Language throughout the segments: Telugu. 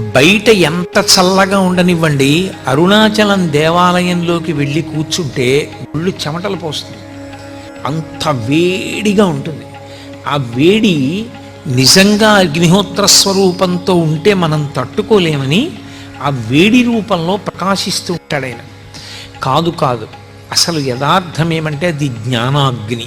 బయట ఎంత చల్లగా ఉండనివ్వండి అరుణాచలం దేవాలయంలోకి వెళ్ళి కూర్చుంటే ఒళ్ళు చెమటలు పోస్తుంది. అంత వేడిగా ఉంటుంది. ఆ వేడి నిజంగా అగ్నిహోత్ర స్వరూపంతో ఉంటే మనం తట్టుకోలేమని ఆ వేడి రూపంలో ప్రకాశిస్తూ ఉంటాడు ఆయన. కాదు కాదు. అసలు యథార్థం ఏమంటే అది జ్ఞానాగ్ని.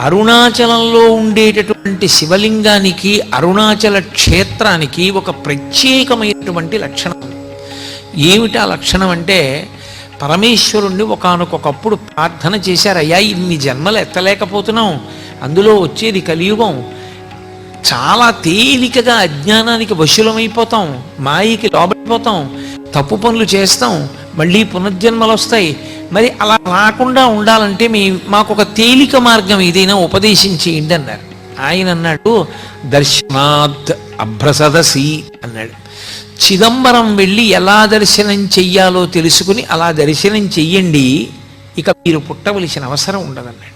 అరుణాచలంలో ఉండేటటువంటి శివలింగానికి అరుణాచల క్షేత్రానికి ఒక ప్రత్యేకమైనటువంటి లక్షణం ఏమిటి ఆ లక్షణం అంటే పరమేశ్వరుణ్ణి ఒకానొకప్పుడు ప్రార్థన చేశారు. అయ్యా ఇన్ని జన్మలు ఎత్తలేకపోతున్నాం. అందులో వచ్చేది కలియుగం. చాలా తేలికగా అజ్ఞానానికి వశులమైపోతాం. మాయకి లోబడిపోతాం. తప్పు పనులు చేస్తాం. మళ్ళీ పునర్జన్మలు వస్తాయి మరి అలా రాకుండా ఉండాలంటే మీ మాకు ఒక తేలిక మార్గం ఏదైనా ఉపదేశం చేయండి అన్నారు. ఆయన అన్నాడు దర్శనాత్ అభ్రసదసి అన్నాడు. చిదంబరం వెళ్ళి ఎలా దర్శనం చెయ్యాలో తెలుసుకుని అలా దర్శనం చెయ్యండి ఇక మీరు పుట్టవలసిన అవసరం ఉండదన్నాడు.